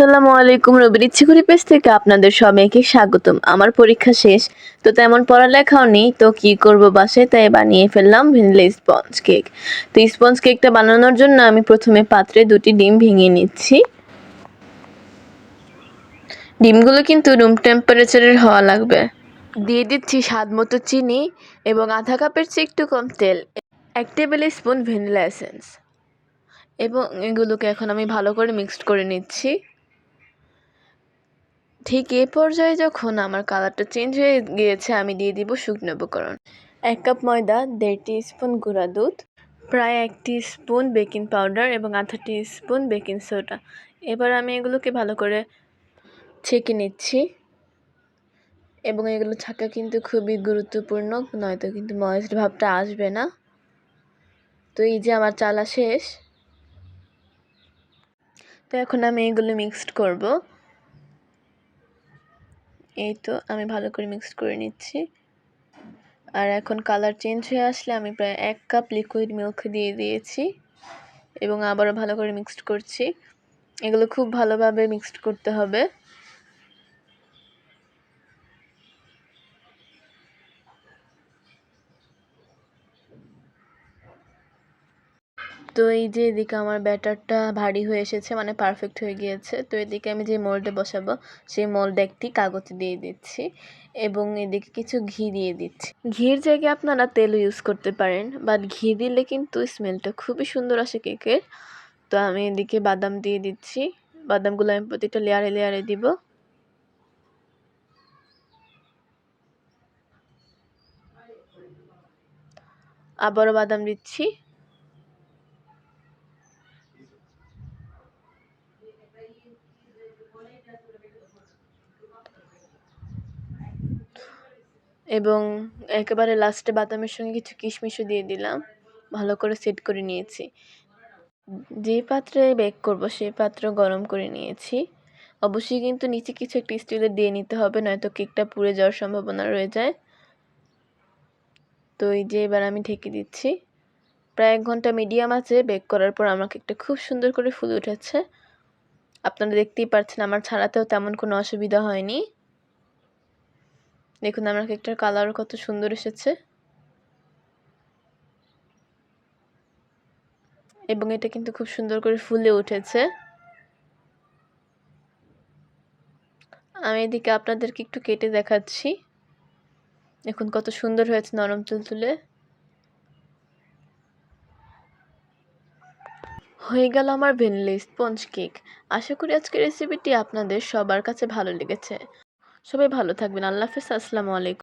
আসসালামু আলাইকুম রবির ইচ্ছেগুড়ি পেজ থেকে আপনাদের সবাইকে স্বাগতম। আমার পরীক্ষা শেষ, তো তেমন পড়ালেখাও নেই, তো কি করব বাসায় তাই বানিয়ে ফেললাম ভ্যানিলা স্পঞ্জ কেক। তো স্পঞ্জ কেকটা বানানোর জন্য আমি প্রথমে পাত্রে দুটি ডিম ভেঙে নিচ্ছি। ডিমগুলো কিন্তু রুম টেম্পারেচারের হওয়া লাগবে। দিয়ে দিচ্ছি স্বাদ মতো চিনি এবং আধা কাপের চেয়ে একটু কম তেল। এক টেবিল স্পুন ভ্যানিলা এসেন্স। এবং এগুলোকে এখন আমি ভালো করে মিক্সড করে নিচ্ছি। ঠিক এ পর্যায়ে যখন আমার কালারটা চেঞ্জ হয়ে গিয়েছে, আমি দিয়ে দিব শুকনো উপকরণ। এক কাপ ময়দা, দেড় স্পুন গুঁড়া দুধ, প্রায় এক স্পুন বেকিং পাউডার এবং আধা স্পুন বেকিং সোডা। এবার আমি এগুলোকে ভালো করে ছেঁকে নিচ্ছি এবং এগুলো ছাঁকা কিন্তু খুবই গুরুত্বপূর্ণ, নয়তো কিন্তু ময়েস্ট ভাবটা আসবে না। তো এই যে আমার চালা শেষ। তো এখন আমি এগুলো মিক্সড করব। এই তো, আমি ভালো করে মিক্সড করে নিচ্ছি। আর এখন কালার চেঞ্জ হয়ে আসলে আমি প্রায় এক কাপ লিকুইড মিল্ক দিয়ে দিয়েছি এবং আবারও ভালো করে মিক্সড করছি। এগুলো খুব ভালোভাবে মিক্সড করতে হবে। তো এই যে এদিকে আমার ব্যাটারটা ভারী হয়ে এসেছে মানে পারফেক্ট হয়ে গিয়েছে, তো এদিকে আমি যে মোল্ডে বসাবো, সেই মোল্ডে একটি কাগজে দিয়ে দিচ্ছি এবং এদিকে কিছু ঘি দিয়ে দিচ্ছি। ঘির জায়গায় আপনারা তেল ইউজ করতে পারেন বাট ঘি দিলে কিন্তু স্মেলটা খুবই সুন্দর আসে কেকের তো আমি এদিকে বাদাম দিয়ে দিচ্ছি, বাদামগুলো আমি প্রতিটা লেয়ারে লেয়ারে দিব। আবারও বাদাম দিচ্ছি। এবং একেবারে লাস্টে বাদামের সঙ্গে কিছু কিশমিশও দিয়ে দিলাম। ভালো করে সেট করে নিয়েছি। যে পাত্রে বেক করব সেই পাত্র গরম করে নিয়েছি। অবশ্যই কিন্তু নিচে কিছু একটা স্টিলে দিয়ে নিতে হবে, নয়তো কেকটা পুড়ে যাওয়ার সম্ভাবনা রয়ে যায়। তো এই যে এবার আমি ঢেকে দিচ্ছি। প্রায় এক ঘণ্টা মিডিয়াম আছে। বেক করার পর আমার কেকটা খুব সুন্দর করে ফুলে উঠেছে। আপনারা দেখতেই পাচ্ছেন আমার ছাড়াতেও তেমন কোনো অসুবিধা হয়নি। দেখুন, আমার কেকটার কালারও কত সুন্দর এসেছে। এবং এটা কিন্তু খুব সুন্দর করে ফুলে উঠেছে। আমি এদিকে আপনাদেরকে একটু কেটে দেখাচ্ছি। দেখুন, কত সুন্দর হয়েছে নরম তুলতুলে। হয়ে গেল আমার ভেনলি স্পঞ্জ কেক। আশা করি আজকের রেসিপিটি আপনাদের সবার কাছে ভালো লেগেছে। সবাই ভালো থাকবেন। আল্লাহ হাফেজ। আসসালামু আলাইকুম।